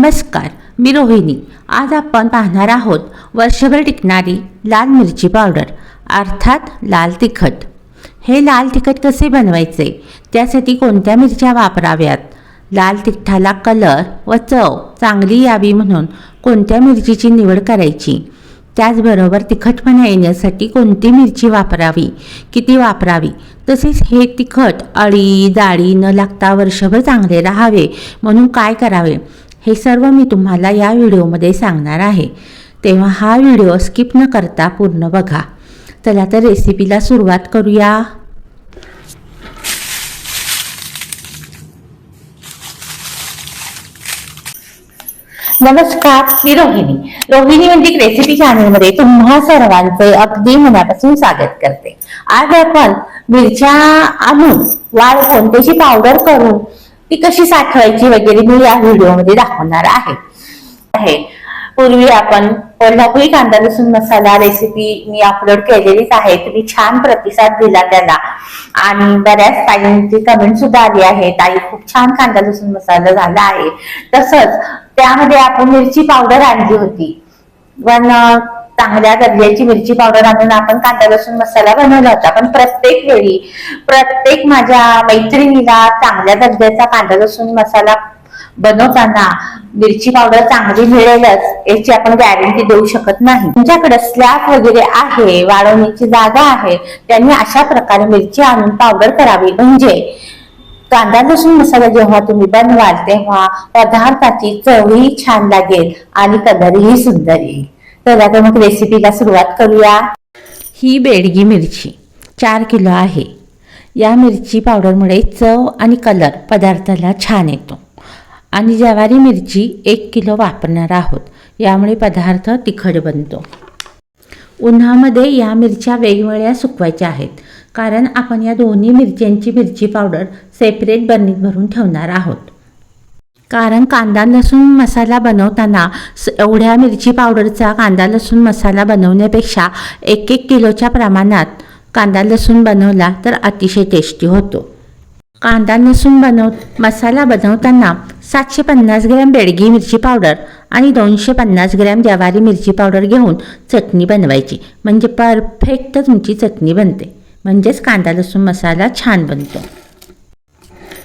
नमस्कार मी रोहिणी. आज आपण पाहणार आहोत वर्षभर टिकणारी लाल मिरची पावडर अर्थात लाल तिखट. हे लाल तिखट कसे बनवायचे? त्यासाठी कोणत्या मिरच्या वापराव्यात? लाल तिखटाला कलर व चव चांगली यावी म्हणून कोणत्या मिरचीची निवड करायची? त्याचबरोबर तिखटपणा येण्यासाठी कोणती मिरची वापरावी? किती वापरावी? तसेच हे तिखट अळी जाळी न लागता वर्षभर चांगले राहावे म्हणून काय करावे? हे सर्व मी तुम्हाला या व्हिडिओमध्ये सांगणार आहे. तेव्हा हा व्हिडिओ स्किप न करता पूर्ण बघा. चला तर रेसिपीला सुरुवात करूया. नमस्कार मी रोहिणी. रोहिणी म्हणजे रेसिपी चॅनलमध्ये तुम्हा सर्वांचे अगदी मनापासून स्वागत करते. आज आपण मिरच्या आणून वाळ कोणत्याची पावडर करून ती कशी साठवायची वगैरे मी या व्हिडिओमध्ये दाखवणार आहे. पूर्वी आपण कोल्हापुरी कांदा लसूण मसाला रेसिपी मी अपलोड केलेलीच आहे. तुम्ही छान प्रतिसाद दिला त्याला. आणि बऱ्याच ताईंची कमेंट सुद्धा आली आहे. ताई खूप छान कांदा लसूण मसाला झाला आहे. तसंच त्यामध्ये आपण मिरची पावडर आणली होती. पण चांगल्या दर्जाची मिरची पावडर आणून आपण कांदा लसूण मसाला बनवला होता. पण प्रत्येक वेळी प्रत्येक माझ्या मैत्रिणीला चांगल्या दर्जाचा कांदा लसूण मसाला बनवताना मिरची पावडर चांगली मिळेलच याची आपण गॅरंटी देऊ शकत नाही. तुमच्याकडे स्लॅब वगैरे आहे वाढवण्याची जागा आहे त्यांनी अशा प्रकारे मिरची आणून पावडर करावी. म्हणजे कांदा लसूण मसाला जेव्हा तुम्ही बनवाल तेव्हा पदार्थाची चवही छान लागेल आणि कलरही सुंदर येईल. तर आता मग रेसिपीला सुरुवात करूया. ही बेडगी मिरची चार किलो आहे. या मिरची पावडरमुळे चव आणि कलर पदार्थाला छान येतो. आणि ज्वारी मिरची एक किलो वापरणार आहोत यामुळे पदार्थ तिखट बनतो. उन्हामध्ये या मिरच्या वेगवेगळ्या सुकवायच्या आहेत कारण आपण या दोन्ही मिरच्यांची मिरची पावडर सेपरेट बर्नीत भरून ठेवणार आहोत. कारण कांदा लसूण मसाला बनवताना स- एवढ्या मिरची पावडरचा कांदा लसूण मसाला बनवण्यापेक्षा एक एक किलोच्या प्रमाणात कांदा लसूण बनवला तर अतिशय टेस्टी होतो. कांदा लसूण बनव मसाला बनवताना सातशे पन्नास ग्रॅम बेडगी मिरची पावडर आणि दोनशे पन्नास ग्रॅम ज्वारी मिरची पावडर घेऊन चटणी बनवायची. म्हणजे परफेक्ट तुमची चटणी बनते. म्हणजेच कांदा लसूण मसाला छान बनतो.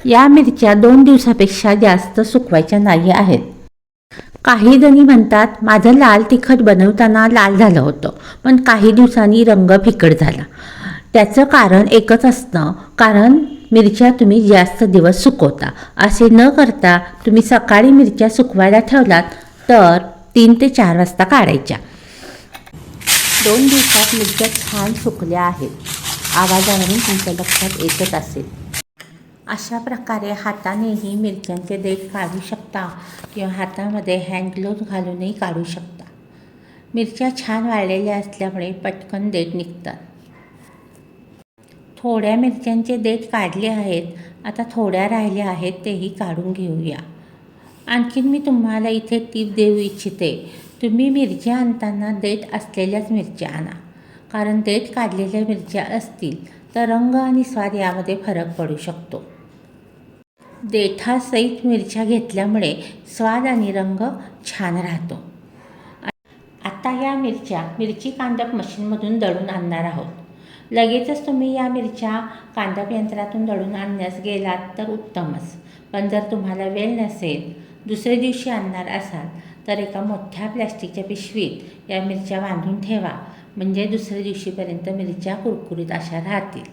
या मिरच्या दोन दिवसापेक्षा जास्त सुकवायच्या नाही आहेत. काही जणी म्हणतात माझं लाल तिखट बनवताना लाल झालं होतं पण काही दिवसांनी रंग फिकट झाला. त्याचं कारण एकच असतं कारण मिरच्या तुम्ही जास्त दिवस सुकवता. असे न करता तुम्ही सकाळी मिरच्या सुकवायला ठेवलात तर तीन ते चार वाजता काढायच्या. दोन दिवसात मिरच्या छान सुकल्या आहेत. आवाजावरून तुमच्या लक्षात येतच असेल. अशा प्रकारे हातानेही मिरच्यांचे देठ काढू शकता किंवा हातामध्ये हँड ग्लोव्ह घालूनही काढू शकता. मिरच्या छान वाळलेल्या असल्यामुळे पटकन देठ निघतात. थोड्या मिरच्यांचे देठ काढले आहेत आता थोड्या राहिल्या आहेत तेही काढून घेऊया. आणखीन मी तुम्हाला इथे टीप देऊ इच्छिते तुम्ही मिरच्या आणताना देठ असलेल्याच मिरच्या आणा. कारण देठ काढलेल्या मिरच्या असतील तर रंग आणि स्वाद यामध्ये फरक पडू शकतो. देठासहित मिरच्या घेतल्यामुळे स्वाद आणि रंग छान राहतो. आता या मिरच्या मिरची कांदप मशीनमधून दळून आणणार आहोत. लगेचच तुम्ही या मिरच्या कांदप यंत्रातून दळून आणण्यास गेलात तर उत्तमच. पण जर तुम्हाला वेळ नसेल दुसऱ्या दिवशी आणणार असाल तर एका मोठ्या प्लॅस्टिकच्या पिशवीत या मिरच्या बांधून ठेवा. म्हणजे दुसऱ्या दिवशीपर्यंत मिरच्या कुरकुरीत अशा राहतील.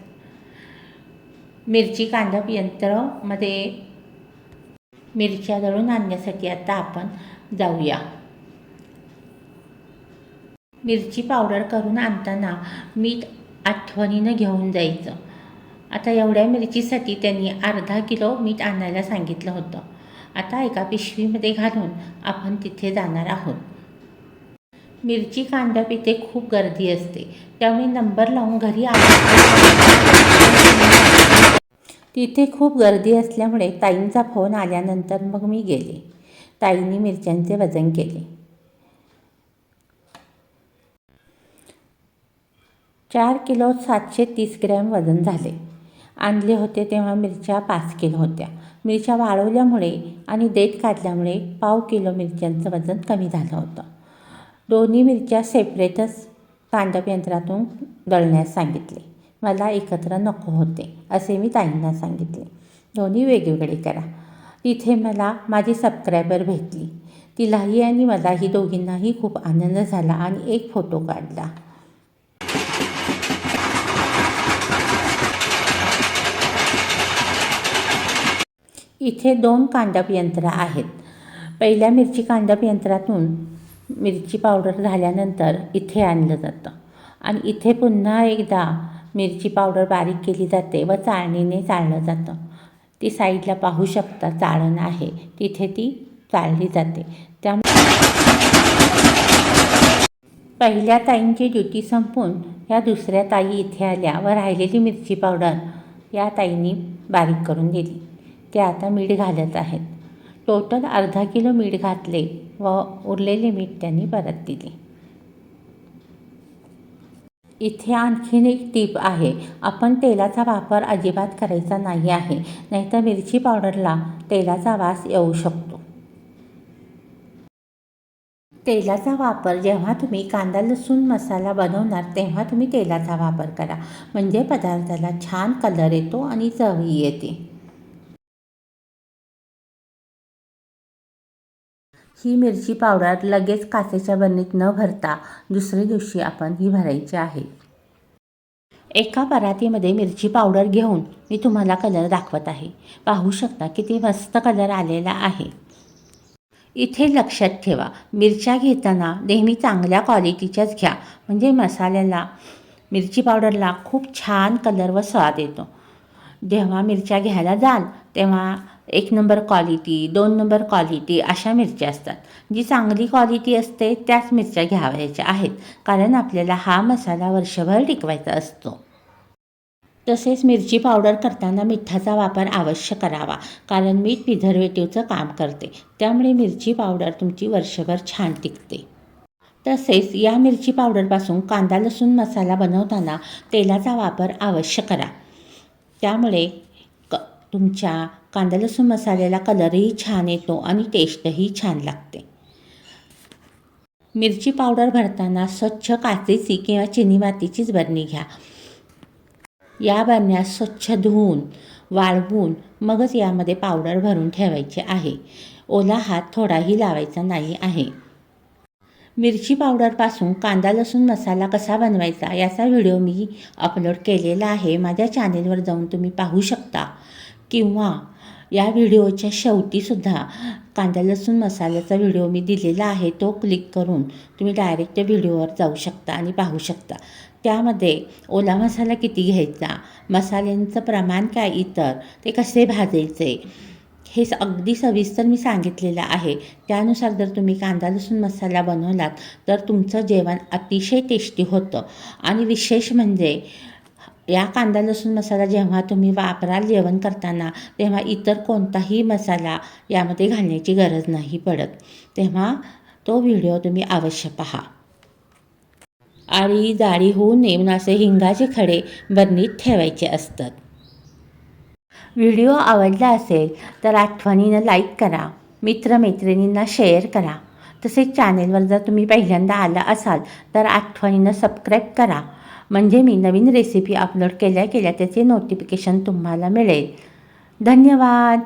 मिरची कांदप यंत्रमध्ये मिरच्या दळून आणण्यासाठी आता आपण जाऊया. मिरची पावडर करून आणताना मीठ आठवणीनं घेऊन जायचं. आता एवढ्या मिरचीसाठी त्यांनी अर्धा किलो मीठ आणायला सांगितलं होतं. आता एका पिशवीमध्ये घालून आपण तिथे जाणार आहोत. मिरची कांदप इथे खूप गर्दी असते. त्यामुळे नंबर लावून घरी आला. तिथे खूप गर्दी असल्यामुळे ताईंचा फोन आल्यानंतर मग मी गेले. ताईंनी मिरच्यांचे वजन केले. चार किलो सातशे तीस ग्रॅम वजन झाले. आणले होते तेव्हा मिरच्या पाच किलो होत्या. मिरच्या वाळवल्यामुळे आणि देठ काढल्यामुळे पाव किलो मिरच्यांचं वजन कमी झालं होतं. दोन्ही मिरच्या सेपरेटच तांडप यंत्रातून दळण्यास सांगितले. मला एकत्र नको होते असे मी ताईंना सांगितले. दोन्ही वेगवेगळे करा. तिथे मला माझी सबस्क्रायबर भेटली. तिलाही आणि मलाही दोघींनाही खूप आनंद झाला आणि एक फोटो काढला. इथे दोन कांडप यंत्र आहेत. पहिल्या मिरची कांडप यंत्रातून मिरची पावडर झाल्यानंतर इथे आणलं जातं. आणि इथे पुन्हा एकदा मिरची पावडर बारीक केली जाते व चाळणीने चाळलं जातं. ती साईडला पाहू शकता चाळण आहे. तिथे ती चाळली जाते. त्यामुळे पहिल्या ताईंची ड्युटी संपून या दुसऱ्या ताई इथे आल्या व राहिलेली मिरची पावडर या ताईंनी बारीक करून दिली. ते आता मीठ घालत आहेत. टोटल अर्धा किलो मीठ घातले व उरलेले मीठ त्यांनी परत दिले. इथे आणखीन एक टीप आहे. आपण तेलाचा वापर अजिबात करायचा नाही आहे. नाहीतर मिरची पावडरला तेलाचा वास येऊ शकतो. तेलाचा वापर जेव्हा तुम्ही कांदा लसूण मसाला बनवणार तेव्हा तुम्ही तेलाचा वापर करा. म्हणजे पदार्थाला छान कलर येतो आणि चवही येते. ही मिरची पावडर लगेच काचेच्या बरणीत न भरता दुसऱ्या दिवशी आपण ही भरायची आहे. एका परातीमध्ये मिरची पावडर घेऊन मी तुम्हाला कलर दाखवत आहे. पाहू शकता किती मस्त कलर आलेला आहे. इथे लक्षात ठेवा मिरच्या घेताना नेहमी चांगल्या क्वालिटीच्याच घ्या. म्हणजे मसाल्याला मिरची पावडरला खूप छान कलर व स्वाद येतो. जेव्हा मिरच्या घ्यायला जाल तेव्हा एक नंबर क्वालिटी दोन नंबर क्वालिटी अशा मिरच्या असतात. जी चांगली क्वालिटी असते त्याच मिरच्या घ्यावायच्या आहेत. कारण आपल्याला हा मसाला वर्षभर टिकवायचा असतो. तसेच मिरची पावडर करताना मिठाचा वापर अवश्य करावा. कारण मीठ प्रिझर्वेटिव्हचं काम करते. त्यामुळे मिरची पावडर तुमची वर्षभर छान टिकते. तसेच या मिरची पावडरपासून कांदा लसूण मसाला बनवताना तेलाचा वापर अवश्य करा. त्यामुळे तुमच्या कांदा लसूण मसाल्याला कलरही छान येतो आणि टेस्टही छान लागते. मिरची पावडर भरताना स्वच्छ काचेची किंवा चिनी मातीचीच बरणी घ्या. या बरण्या स्वच्छ धुवून वाळवून मगच यामध्ये पावडर भरून ठेवायचे आहे. ओला हात थोडाही लावायचा नाही आहे. मिरची पावडरपासून कांदा लसूण मसाला कसा बनवायचा याचा व्हिडिओ मी अपलोड केलेला आहे. माझ्या चॅनेलवर जाऊन तुम्ही पाहू शकता. किंवा या व्हिडिओच्या शेवटीसुद्धा कांदा लसूण मसाल्याचा व्हिडिओ मी दिलेला आहे तो क्लिक करून तुम्ही डायरेक्ट व्हिडिओवर जाऊ शकता आणि पाहू शकता. त्यामध्ये ओला मसाला किती घ्यायचा मसाल्यांचं प्रमाण काय इतर ते कसे भाजायचे हे अगदी सविस्तर मी सांगितलेलं आहे. त्यानुसार जर तुम्ही कांदा लसूण मसाला बनवलात तर तुमचं जेवण अतिशय टेस्टी होतं. आणि विशेष म्हणजे या कांदा लसूण मसाला जेव्हा तुम्ही वापराल जेवण करताना तेव्हा इतर कोणताही मसाला यामध्ये घालण्याची गरज नाही पडत. तेव्हा तो व्हिडिओ तुम्ही अवश्य पहा. आळी जाळी होऊ नये म्हणून असे हिंगाचे खडे बरणीत ठेवायचे असतात. व्हिडिओ आवडला असेल तर आठवणीनं लाईक करा मित्रमैत्रिणींना शेअर करा. तसेच चॅनेलवर जर तुम्ही पहिल्यांदा आला असाल तर आठवणीनं सबस्क्राईब करा. म्हणजे मी नवीन रेसिपी अपलोड केल्या केल्या त्याचे नोटिफिकेशन तुम्हाला मिळेल. धन्यवाद!